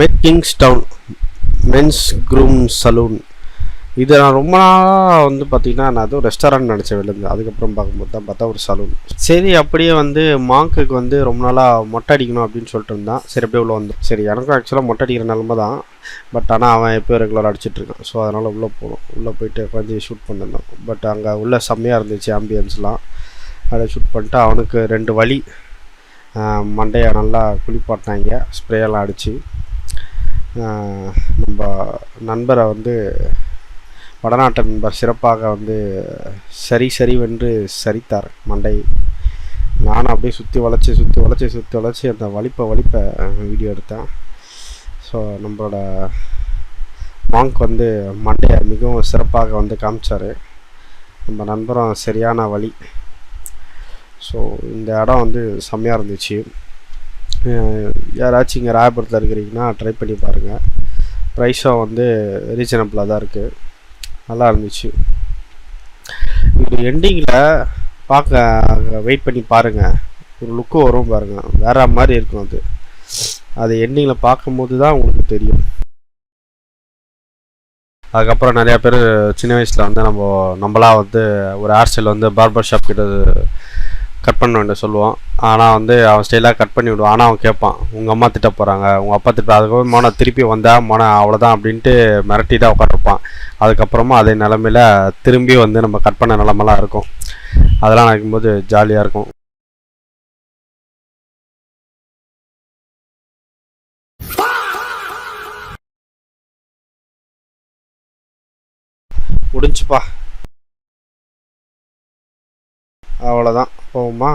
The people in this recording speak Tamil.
Met kings town men's groom salon இது நான் ரொம்ப நாளாக வந்து பார்த்திங்கன்னா நான் அதுவும் ரெஸ்டாரண்ட் நினச்ச வெளிலேருந்து அதுக்கப்புறம் பார்க்கும்போது தான் பார்த்தா ஒரு சலூன் சரி அப்படியே வந்து மாங்குக்கு வந்து ரொம்ப நாளாக மொட்டை அடிக்கணும் அப்படின்னு சொல்லிட்டு இருந்தான். சரி அப்படியே உள்ள வந்தோம் சரி எனக்கும் ஆக்சுவலாக மொட்டை அடிக்கிற நிலமை தான். பட் ஆனால் அவன் எப்போ ரெகுலராக அடிச்சிட்ருக்கான் ஸோ அதனால் உள்ளே போகணும் உள்ளே போயிட்டு உட்காந்து ஷூட் பண்ணியிருந்தோம் பட் அங்கே உள்ள செம்மையாக இருந்துச்சு ஆம்பியன்ஸ்லாம் அதை ஷூட் பண்ணிட்டு அவனுக்கு ரெண்டு வழி மண்டையை நல்லா குளிப்பாட்டினாங்க. ஸ்ப்ரேயெல்லாம் அடித்து நம்ம நண்பரை வந்து வடநாட்டு நண்பர் சிறப்பாக வந்து சரி சரி வென்று சரித்தார். மண்டை நானும் அப்படியே சுற்றி வளைச்சி சுற்றி வளைச்சி சுற்றி வளைச்சி அந்த வலிப்பை வலிப்பை வீடியோ எடுத்தேன். ஸோ நம்மளோட மாங்க் வந்து மண்டையை மிகவும் சிறப்பாக வந்து காமிச்சார். நம்ம நண்பரும் சரியான வழி ஸோ இந்த இடம் வந்து செம்மையாக இருந்துச்சு. யாராச்சும் இங்கே ராயபுரத்தில் இருக்கிறீங்கன்னா ட்ரை பண்ணி பாருங்கள் ப்ரைஸும் வந்து ரீசனபிளாக தான் இருக்குது நல்லா இருந்துச்சு. இப்போ எண்டிங்கில் பார்க்க வெயிட் பண்ணி பாருங்கள் ஒரு லுக்கு வரும் பாருங்கள் வேற மாதிரி இருக்கும் அது. அது எண்டிங்கில் பார்க்கும்போது தான் உங்களுக்கு தெரியும். அதுக்கப்புறம் நிறையா பேர் சின்ன வயசில் வந்து நம்ம நம்மளாக வந்து ஒரு ஹேர் ஸ்டைல் வந்து பார்பர் ஷாப் கிட்ட கட் பண்ண வேண்டிய சொல்லுவோம் ஆனால் வந்து அவன் ஸ்டைலாக கட் பண்ணி விடுவான். ஆனால் அவன் கேட்பான் உங்கள் அம்மா திட்ட போகிறாங்க உங்கள் அப்பா திட்ட அதுக்கப்புறம் மோனை திருப்பி வந்தா மோனை அவ்வளோதான் அப்படின்ட்டு மிரட்டி தான் உட்காந்துருப்பான் அதுக்கப்புறமா அதே நிலமையில திரும்பி வந்து நம்ம கட் பண்ண நிலமெல்லாம் இருக்கும். அதெல்லாம் நினைக்கும்போது ஜாலியாக இருக்கும். முடிஞ்சுப்பா. அவ்வளோதான் போகுமா?